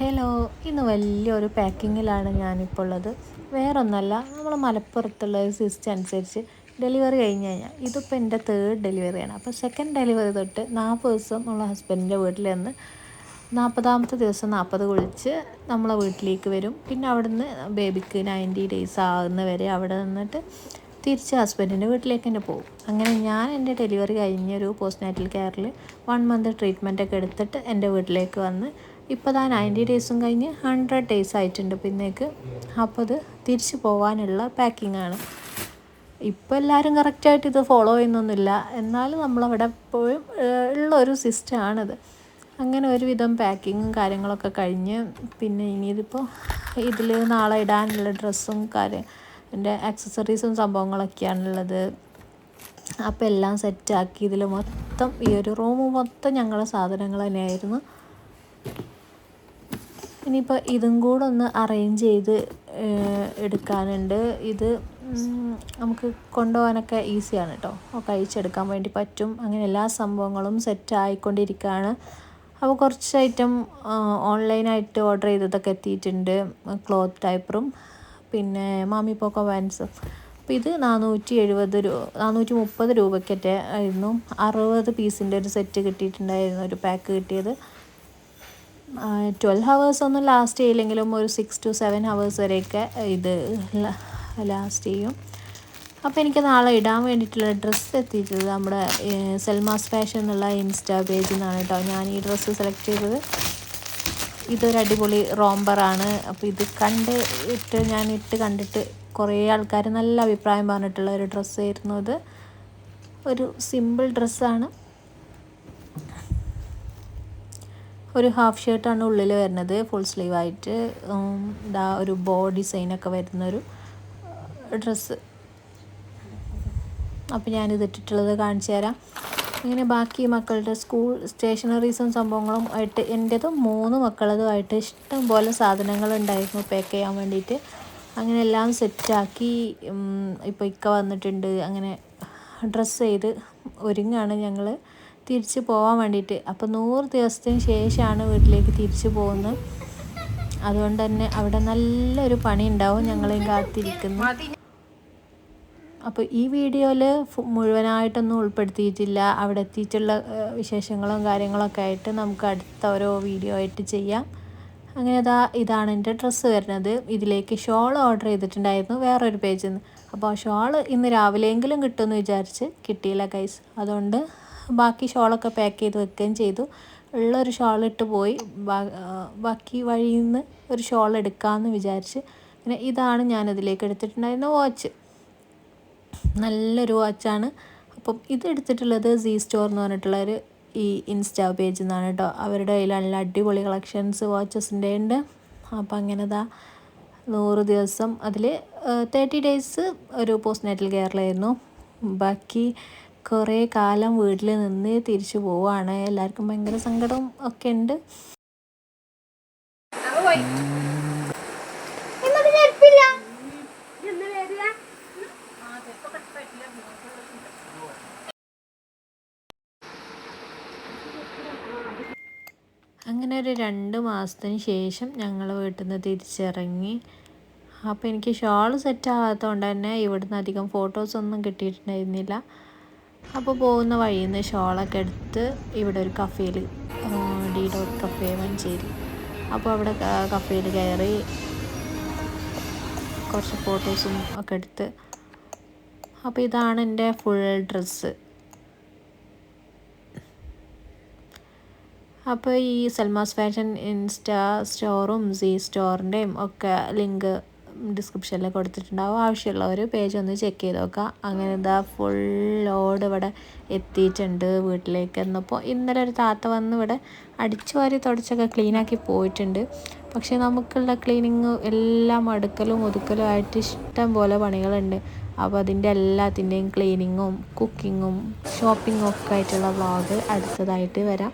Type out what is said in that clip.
Hello ഇന്ന് വലിയൊരു പാക്കിങ്ങിലാണ് ഞാനിപ്പോൾ ഉള്ളത് വേറൊന്നല്ല നമ്മൾ മലപ്പുറത്തുള്ള ഒരു സിസ്റ്റം അനുസരിച്ച് ഡെലിവറി കഴിഞ്ഞ് കഴിഞ്ഞാൽ ഇതിപ്പോൾ എന്റെ തേർഡ് ഡെലിവറിയാണ് അപ്പോൾ സെക്കൻഡ് ഡെലിവറി തൊട്ട് നാൽപ്പത് ദിവസം നമ്മൾ ഹസ്ബൻഡിന്റെ വീട്ടിൽ നിന്ന് നാൽപ്പതാമത്തെ ദിവസം നാൽപ്പത് കുളിച്ച് നമ്മളെ വീട്ടിലേക്ക് വരും. പിന്നെ അവിടുന്ന് ബേബിക്ക് നയന്റി ഡേയ്സ് ആകുന്ന വരെ അവിടെ നിന്നിട്ട് തിരിച്ച് ഹസ്ബൻഡിന്റെ വീട്ടിലേക്ക് തന്നെ പോകും. അങ്ങനെ ഞാൻ എന്റെ ഡെലിവറി കഴിഞ്ഞൊരു പോസ്റ്റ് നാറ്റൽ കെയറിൽ വൺ മന്ത് ട്രീറ്റ്മെന്റൊക്കെ എടുത്തിട്ട് എന്റെ വീട്ടിലേക്ക് വന്ന് ഇപ്പോൾ താൻ നയന്റി ഡേയ്സും കഴിഞ്ഞ് ഹൺഡ്രഡ് ഡേയ്സ് ആയിട്ടുണ്ട് പിന്നേക്ക്. അപ്പോൾ അത് തിരിച്ചു പോകാനുള്ള പാക്കിങ്ങാണ് ആണ്. ഇപ്പോൾ എല്ലാവരും കറക്റ്റായിട്ട് ഇത് ഫോളോ ചെയ്യുന്നൊന്നുമില്ല. എന്നാലും നമ്മളവിടെ എപ്പോഴും ഉള്ള ഒരു സിസ്റ്റമാണിത് അങ്ങനെ ഒരുവിധം പാക്കിങ്ങും കാര്യങ്ങളൊക്കെ കഴിഞ്ഞ് പിന്നെ ഇനി ഇതിപ്പോൾ ഇതിൽ നാളെ ഇടാനുള്ള ഡ്രസ്സും കാര്യം എന്റെ ആക്സസറീസും സംഭവങ്ങളൊക്കെയാണുള്ളത്. അപ്പോൾ എല്ലാം സെറ്റാക്കി ഇതിൽ മൊത്തം ഈ ഒരു റൂം മൊത്തം ഞങ്ങളുടെ സാധനങ്ങൾ തന്നെയായിരുന്നു. ഇനിയിപ്പോൾ ഇതും കൂടെ ഒന്ന് അറേഞ്ച് ചെയ്ത് എടുക്കാനുണ്ട്. ഇത് നമുക്ക് കൊണ്ടുപോകാനൊക്കെ ഈസിയാണ് കേട്ടോ ഒക്കെ അയച്ചെടുക്കാൻ വേണ്ടി പറ്റും. അങ്ങനെ എല്ലാ സംഭവങ്ങളും സെറ്റ് ആയിക്കൊണ്ടിരിക്കുകയാണ് അപ്പോൾ കുറച്ച് ഐറ്റം ഓൺലൈനായിട്ട് ഓർഡർ ചെയ്തതൊക്കെ എത്തിയിട്ടുണ്ട്. ക്ലോത്ത് ടൈപ്പറും പിന്നെ മാമി പോക്കോ വാൻസും അപ്പോൾ ഇത് നാനൂറ്റി എഴുപത് രൂപ നാനൂറ്റി മുപ്പത് രൂപയ്ക്കൊക്കെ ആയിരുന്നു. അറുപത് പീസിന്റെ ഒരു സെറ്റ് കിട്ടിയിട്ടുണ്ടായിരുന്നു ഒരു പാക്ക് കിട്ടിയത്. ട്വൽവ് ഹവേഴ്സ് ഒന്നും ലാസ്റ്റ് ചെയ്യില്ലെങ്കിലും ഒരു സിക്സ് ടു സെവൻ ഹവേഴ്സ് വരെയൊക്കെ ഇത് ലാസ്റ്റ് ചെയ്യും. അപ്പോൾ എനിക്ക് നാളെ ഇടാൻ വേണ്ടിയിട്ടുള്ള ഡ്രസ്സ് എത്തിയിട്ടത് നമ്മുടെ സെൽമാസ് ഫാഷൻ എന്നുള്ള ഇൻസ്റ്റാ പേജിൽ നിന്നാണ് കേട്ടോ ഞാൻ ഈ ഡ്രസ്സ് സെലക്ട് ചെയ്തത്. ഇതൊരു അടിപൊളി റോംബറാണ് അപ്പോൾ ഇത് കണ്ട് ഇട്ട് ഞാൻ ഇട്ട് കണ്ടിട്ട് കുറേ ആൾക്കാർ നല്ല അഭിപ്രായം പറഞ്ഞിട്ടുള്ള ഒരു ഡ്രസ്സായിരുന്നു ഇത്. ഒരു സിമ്പിൾ ഡ്രസ്സാണ് ഒരു ഹാഫ് ഷർട്ടാണ് ഉള്ളിൽ വരുന്നത്. ഫുൾ സ്ലീവായിട്ട് ഇതാ ഒരു ബോ ഡിസൈനൊക്കെ വരുന്നൊരു ഡ്രസ്സ് അപ്പോൾ ഞാനിത് ഇട്ടിട്ടുള്ളത് കാണിച്ചു തരാം. ഇങ്ങനെ ബാക്കി മക്കളുടെ സ്കൂൾ സ്റ്റേഷനറീസും സംഭവങ്ങളും ആയിട്ട് എന്റെതും മൂന്ന് മക്കളതുമായിട്ട് ഇഷ്ടം പോലെ സാധനങ്ങൾ ഉണ്ടായിരുന്നു പാക്ക് ചെയ്യാൻ വേണ്ടിയിട്ട്. അങ്ങനെ എല്ലാം സെറ്റാക്കി ഇപ്പോൾ ഇക്ക വന്നിട്ടുണ്ട്. അങ്ങനെ ഡ്രസ്സ് ചെയ്ത് ഒരുങ്ങാണ് ഞങ്ങൾ തിരിച്ച് പോകാൻ വേണ്ടിയിട്ട്. അപ്പോൾ നൂറ് ദിവസത്തിന് ശേഷമാണ് വീട്ടിലേക്ക് തിരിച്ചു പോകുന്നത്. അതുകൊണ്ട് തന്നെ അവിടെ നല്ലൊരു പണി ഉണ്ടാവും ഞങ്ങളെയും കാത്തിരിക്കുന്നു. അപ്പോൾ ഈ വീഡിയോയിൽ മുഴുവനായിട്ടൊന്നും ഉൾപ്പെടുത്തിയിട്ടില്ല. അവിടെ എത്തിയിട്ടുള്ള വിശേഷങ്ങളും കാര്യങ്ങളൊക്കെ ആയിട്ട് നമുക്ക് അടുത്ത ഓരോ വീഡിയോ ആയിട്ട് ചെയ്യാം. അങ്ങനെ ഇതാ ഇതാണ് എന്റെ ഡ്രസ്സ് വരുന്നത്. ഇതിലേക്ക് ഷോൾ ഓർഡർ ചെയ്തിട്ടുണ്ടായിരുന്നു വേറൊരു പേജിൽ നിന്ന് അപ്പോൾ ഷോൾ ഇന്ന് രാവിലെയെങ്കിലും കിട്ടുമെന്ന് വിചാരിച്ച് കിട്ടിയില്ല ഗൈസ് അതുകൊണ്ട് ബാക്കി ഷോളൊക്കെ പാക്ക് ചെയ്ത് വെക്കുകയും ചെയ്തു. ഉള്ളൊരു ഷോൾ ഇട്ട് പോയി. ബാക്കി വഴിയിൽ നിന്ന് ഒരു ഷോൾ എടുക്കാമെന്ന് വിചാരിച്ച് പിന്നെ ഇതാണ് ഞാനതിലേക്ക് എടുത്തിട്ടുണ്ടായിരുന്ന വാച്ച്. നല്ലൊരു വാച്ചാണ്. അപ്പം ഇത് എടുത്തിട്ടുള്ളത് സി സ്റ്റോർ എന്ന് പറഞ്ഞിട്ടുള്ളൊരു ഈ ഇൻസ്റ്റാ പേജിൽ നിന്നാണ് കേട്ടോ. അവരുടെ കയ്യിൽ നല്ല അടിപൊളി കളക്ഷൻസ് വാച്ചസിന്റെ ഉണ്ട്. അപ്പം അങ്ങനെ നൂറ് ദിവസം അതിൽ തേർട്ടി ഡേയ്സ് ഒരു പോസ്റ്റ് നാറ്റൽ കെയറിലായിരുന്നു. ബാക്കി കുറേ കാലം വീട്ടിൽ നിന്ന് തിരിച്ചു പോവുകയാണ് എല്ലാവർക്കും ഭയങ്കര സങ്കടം ഒക്കെ ഉണ്ട്. അങ്ങനെ ഒരു രണ്ട് മാസത്തിന് ശേഷം ഞങ്ങൾ വീട്ടിൽ നിന്ന് തിരിച്ചിറങ്ങി. അപ്പോൾ എനിക്ക് ഷോൾ സെറ്റ് ആകാത്തതുകൊണ്ട് തന്നെ ഇവിടുന്ന് അധികം ഫോട്ടോസൊന്നും കിട്ടിയിട്ടുണ്ടായിരുന്നില്ല. അപ്പോൾ പോകുന്ന വഴിയിൽ നിന്ന് ഷോളൊക്കെ എടുത്ത് ഇവിടെ ഒരു കഫേയിൽ ഡി ഡോട്ട് കഫേ മഞ്ചേരി. അപ്പോൾ അവിടെ കഫേയിൽ കയറി കുറച്ച് ഫോട്ടോസും ഒക്കെ എടുത്ത്. അപ്പോൾ ഇതാണ് എന്റെ ഫുൾ ഡ്രസ്സ്. അപ്പോൾ ഈ സൽമാസ് ഫാഷൻ ഇൻസ്റ്റാ സ്റ്റോറും സി സ്റ്റോറിന്റെയും ഒക്കെ ലിങ്ക് ഡിസ്ക്രിപ്ഷനിൽ കൊടുത്തിട്ടുണ്ടാവും. ആവശ്യമുള്ളവർ പേജ് ഒന്ന് ചെക്ക് ചെയ്ത് നോക്കുക. അങ്ങനെ ഇതാ ഫുൾ ലോഡ് ഇവിടെ എത്തിയിട്ടുണ്ട് വീട്ടിലേക്ക്. എന്നപ്പോൾ ഇന്നലെ ഒരു താത്ത വന്ന് ഇവിടെ അടിച്ചു വാരി തുടച്ചൊക്കെ ക്ലീനാക്കി പോയിട്ടുണ്ട്. പക്ഷേ നമുക്കുള്ള ക്ലീനിങ് എല്ലാം അടുക്കലും ഒതുക്കലും ആയിട്ട് ഇഷ്ടം പോലെ പണികളുണ്ട്. അപ്പോൾ അതിന്റെ എല്ലാത്തിന്റെയും ക്ലീനിങ്ങും കുക്കിങ്ങും ഷോപ്പിങ്ങും ഒക്കെ ആയിട്ടുള്ള വ്ളോഗ് അടുത്തതായിട്ട് വരാം.